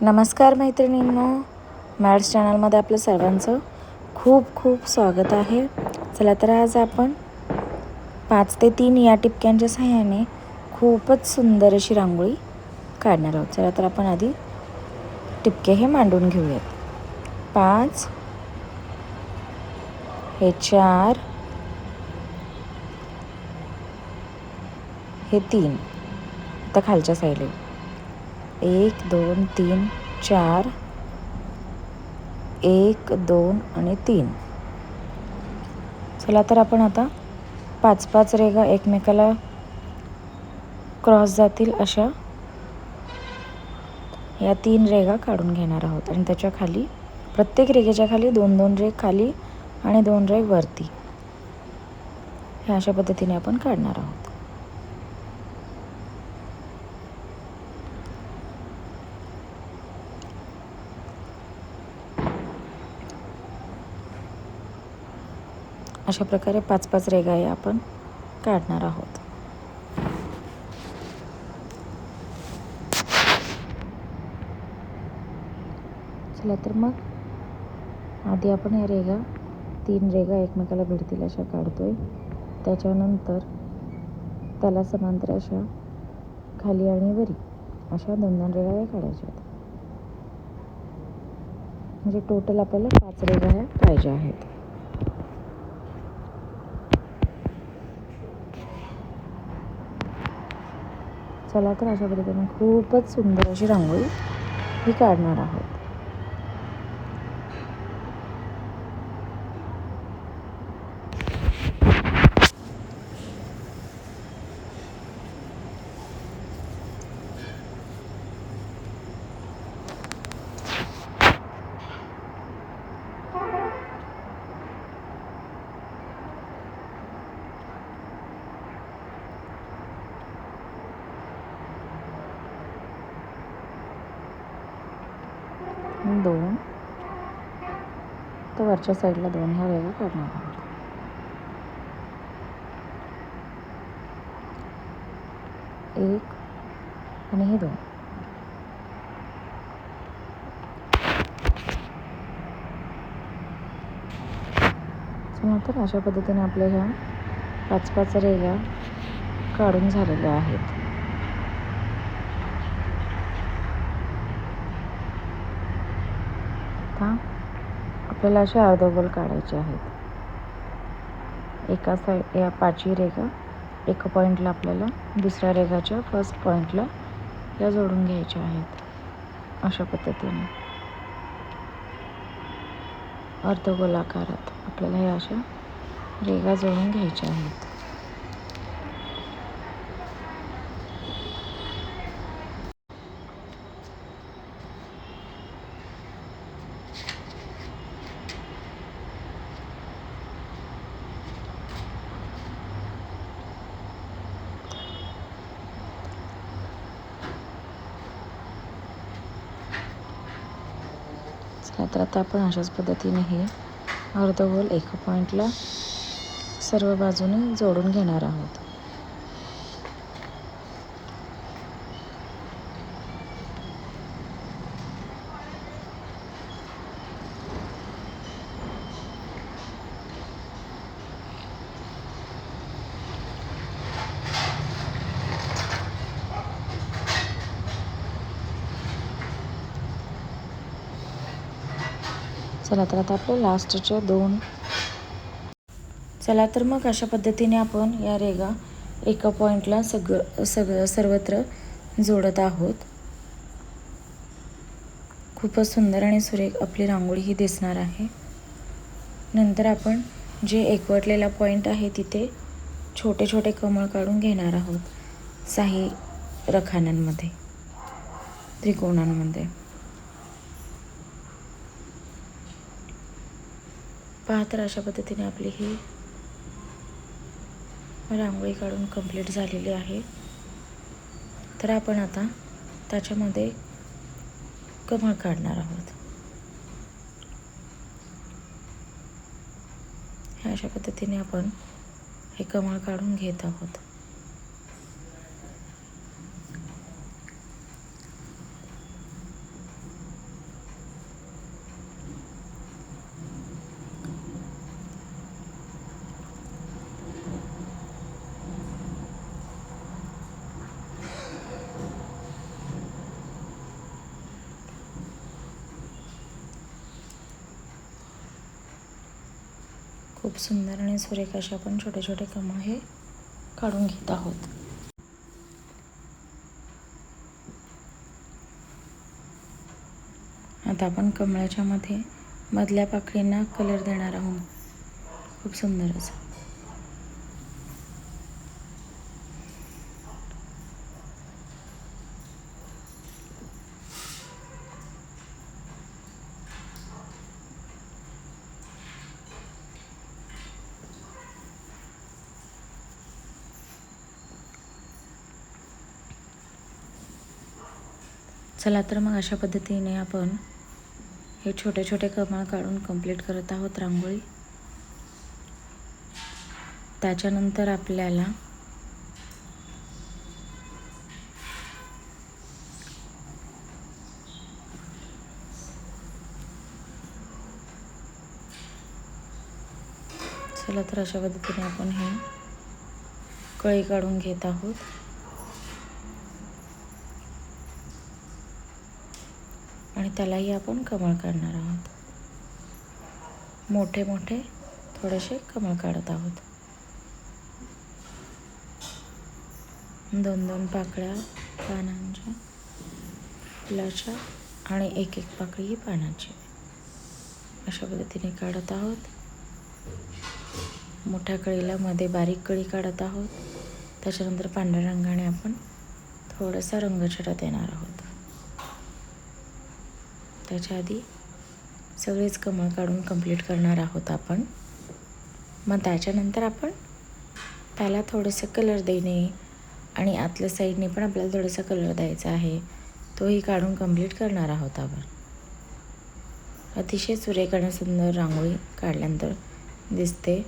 नमस्कार मैत्रिणींनो मॅड्स चॅनलमध्ये आपलं सर्वांचं खूप खूप स्वागत आहे. चला तर आज आपण पाच ते तीन या टिपक्यांच्या सहाय्याने खूपच सुंदर अशी रांगोळी काढणार आहोत. चला तर आपण आधी टिपके हे मांडून घेऊयात. पाच हे चार हे तीन. आता खालच्या साईडला एक दोन तीन चार एक दोन आणि तीन. चला तर आपण आता पाच पाच रेगा एकमेकाला क्रॉस जातील अशा या तीन रेगा काढून घेणार आहोत. आणि त्याच्याखाली प्रत्येक रेगेच्या खाली दोन दोन रेग खाली आणि दोन रेग वरती. ह्या अशा पद्धतीने आपण काढणार आहोत. अशा प्रकारे पाच पाच रेगा या आपण काढणार आहोत. चला तर मग आधी आपण या रेगा तीन रेगा एकमेकाला भिडतील अशा काढतोय. त्याच्यानंतर त्याला समांतर अशा खाली आणि वरी अशा दोन दोन रेगा या काढायच्या आहेत. म्हणजे टोटल आपल्याला पाच रेगा ह्या पाहिजे आहेत. चला तर अशा पद्धतीने खूपच सुंदर अशी रांगोळी ही काढणार आहोत. दोन. तर वरच्या साईडला दोन. ह्या वेगळ्या काढणार आहोत. एक आणि हे दोन. तर अशा पद्धतीने आपल्या ह्या पाच पाच रेगा काढून झालेल्या आहेत. आता आपल्याला असे अर्धगोल काढायचे आहेत. एका साईड या पाचवी रेगा एका पॉईंटला आपल्याला दुसऱ्या रेगाच्या फर्स्ट पॉईंटला या जोडून घ्यायच्या आहेत. अशा पद्धतीने. अर्धगोलाकारात आपल्याला या अशा रेगा जोडून घ्यायच्या आहेत. चला तर आता आपण अशाच पद्धतीने हे अर्धगोल एका पॉईंटला सर्व बाजूने जोडून घेणार आहोत. चला तर आता आपल्या लास्टच्या दोन. चला तर मग अशा पद्धतीने आपण या रेगा एका पॉईंटला सगळं सगळं सर्वत्र जोडत आहोत. खूपच सुंदर आणि सुरेख आपली रांगोळी ही दिसणार आहे. नंतर आपण जे एकवटलेला पॉईंट आहे तिथे छोटे छोटे कमळ काढून घेणार आहोत. साही रखाण्यांमध्ये त्रिकोणांमध्ये. पहा तर अशा पद्धतीने आपली ही रांगोळी काढून कंप्लीट झालेली आहे. तर आपण आता त्याच्यामध्ये कमळ काढणार आहोत. ह्या अशा पद्धतीने आपण हे कमळ काढून घेत आहोत. खूप सुंदर आणि सुरेख असे आपण छोटे छोटे कमळ हे काढून घेत आहोत. आता आपण कमळाच्या मध्ये मधल्या पाकळींना कलर देणार आहोत. खूप सुंदर असं. चला तर मग अशा पद्धतीने आपण हे छोटे छोटे कमळ काढून कंप्लीट करत आहोत रांगोळी. त्याच्यानंतर आपल्याला चला तर अशा पद्धतीने आपण हे कळी काढून घेत आहोत. आणि त्यालाही आपण कमळ काढणार आहोत. मोठे मोठे थोडेसे कमळ काढत आहोत. दोन दोन पाकळ्या पानांच्या फुलाच्या आणि एक एक पाकळी ही पानाची. अशा पद्धतीने काढत आहोत. मोठ्या कळीला मध्ये बारीक कळी काढत आहोत. त्याच्यानंतर पांढऱ्या रंगाने आपण थोडासा रंग देणार येणार आहोत. त्याच्या आधी सगळेच कमळ काढून कंप्लीट करणार आहोत आपण. मग त्याच्यानंतर आपण त्याला थोडंसं कलर देणे आणि आतल्या साईडने पण आपल्याला थोडासा कलर द्यायचा आहे. तोही काढून कंप्लीट करणार आहोत आपण. अतिशय सुरेखाने सुंदर रांगोळी काढल्यानंतर दिसते.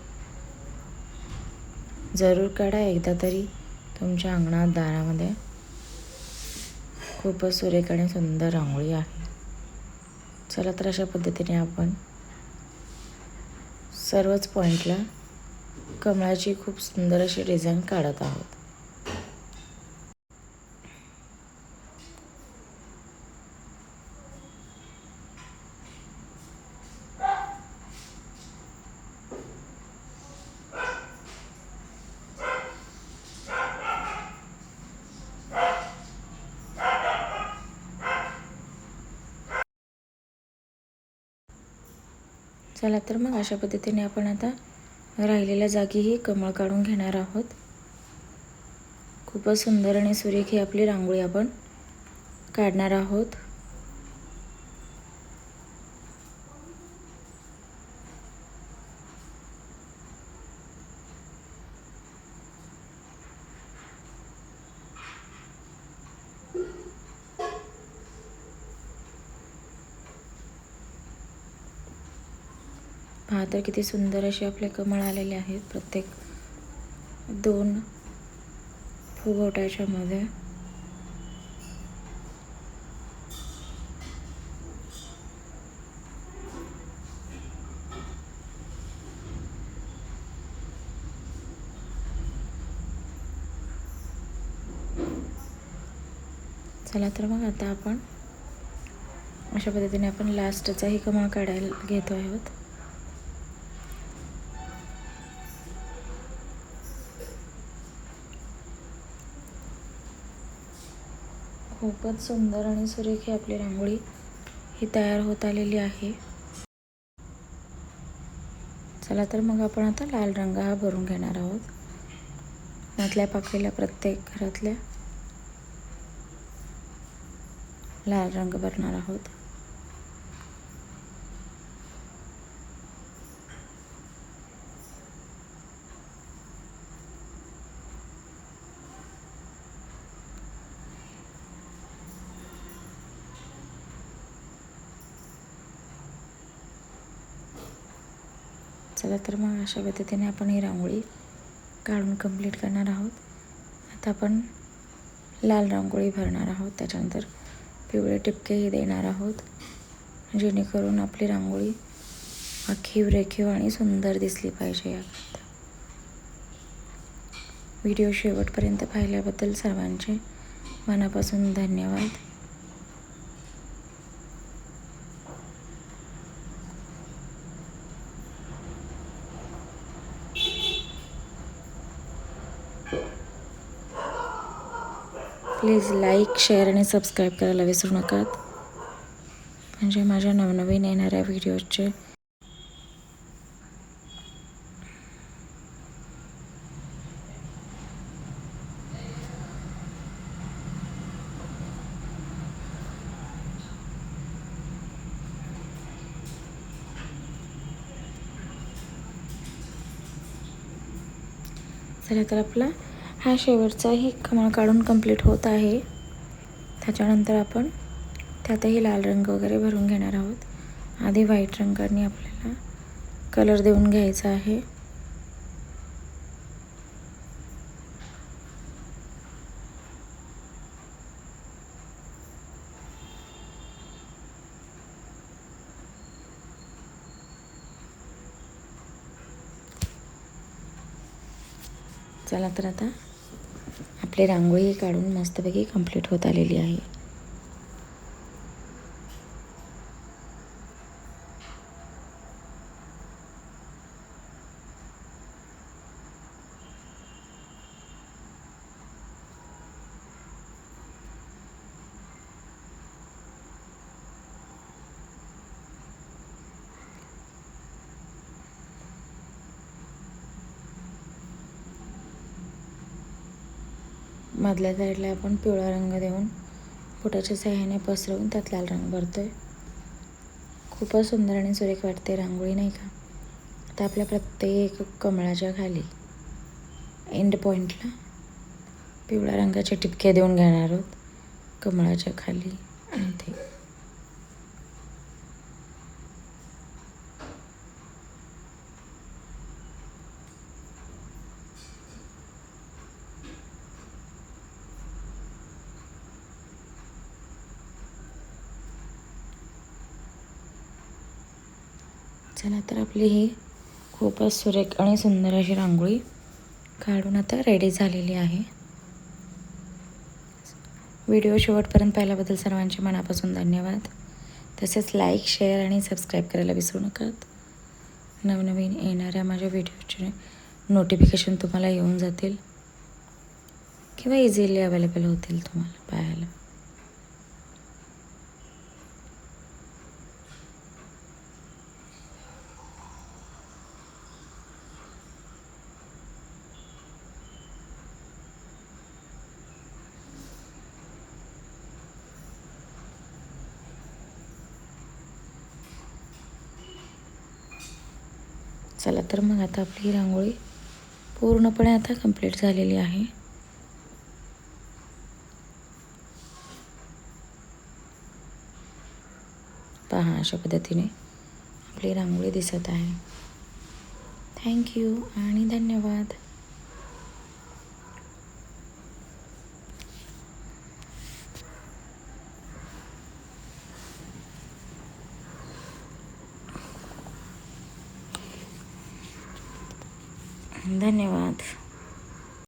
जरूर काढा एकदा तरी तुमच्या अंगणात दारामध्ये. खूपच सुरेख आणि सुंदर रांगोळी आहे. चला तर अशा पद्धतीने आपण सर्वच पॉईंटला कमळाची खूप सुंदर अशी डिझाईन काढत आहोत. चला तर मग अशा पद्धतीने आपण आता राहिलेल्या जागीही कमळ काढून घेणार आहोत. खूपच सुंदर आणि सुरेख ही आपली रांगोळी आपण काढणार आहोत. पहा तर किती सुंदर असे आपले कमळ आलेले आहेत प्रत्येक दोन फुगवट्याच्यामध्ये चला तर मग आता आपण अशा पद्धतीने आपण लास्टचाही कमळ काढायला घेतो आहोत. खूपच सुंदर आणि सुरेख ही आपली रांगोळी ही तयार होत आलेली आहे. चला तर मग आपण आता लाल रंग हा भरून घेणार आहोत. मधल्या पाकळीला प्रत्येक घरातल्या लाल रंग भरणार आहोत. चला तर मग अशा पद्धतीने आपण ही रांगोळी काढून कंप्लीट करणार आहोत. आता आपण लाल रांगोळी भरणार आहोत. त्याच्यानंतर पिवळे टिपकेही देणार आहोत. जेणेकरून आपली रांगोळी आखीव रेखीव आणि सुंदर दिसली पाहिजे याकरता. व्हिडिओ शेवटपर्यंत पाहिल्याबद्दल सर्वांचे मनापासून धन्यवाद. प्लीज लाईक शेअर आणि सबस्क्राईब करायला विसरू नका म्हणजे माझ्या नवनवीन येणाऱ्या व्हिडिओचे चला तर आपला हा शेवटचाही कमळ काढून कंप्लीट होत आहे. त्याच्यानंतर आपण त्यातही लाल रंग वगैरे भरून घेणार आहोत. आधी व्हाईट रंगाने आपल्याला कलर देऊन घ्यायचा आहे. चला तर आता आपली रांगोळी काढून मस्तपैकी कंप्लीट होत आलेली आहे. मधल्या साईडला आपण पिवळा रंग देऊन पोटाच्या सहाय्याने पसरवून त्यात लाल रंग भरतोय. खूपच सुंदर आणि सुरेख वाटते रांगोळी नाही का? आता आपल्या प्रत्येक कमळाच्या खाली एंड पॉईंटला पिवळ्या रंगाचे टिपके देऊन घेणार आहोत कमळाच्या खाली. आणि ते चला तर आपली ही खूपच सुरेख आणि सुंदर अशी रांगोळी काढून आता रेडी झालेली आहे. व्हिडिओ शेवटपर्यंत पाहिल्याबद्दल सर्वांचे मनापासून धन्यवाद. तसेच लाईक शेअर आणि सबस्क्राईब करायला विसरू नकात. नवनवीन येणाऱ्या माझ्या व्हिडिओचे नोटिफिकेशन तुम्हाला येऊन जातील. किंवा इझिली अवेलेबल होतील तुम्हाला पाहायला. चला तर मग आता आपली रांगोळी पूर्णपणे आता कंप्लीट झालेली आहे. पहा अशा पद्धतीने आपली रांगोळी दिसत आहे. थँक्यू आणि धन्यवाद. धन्यवाद.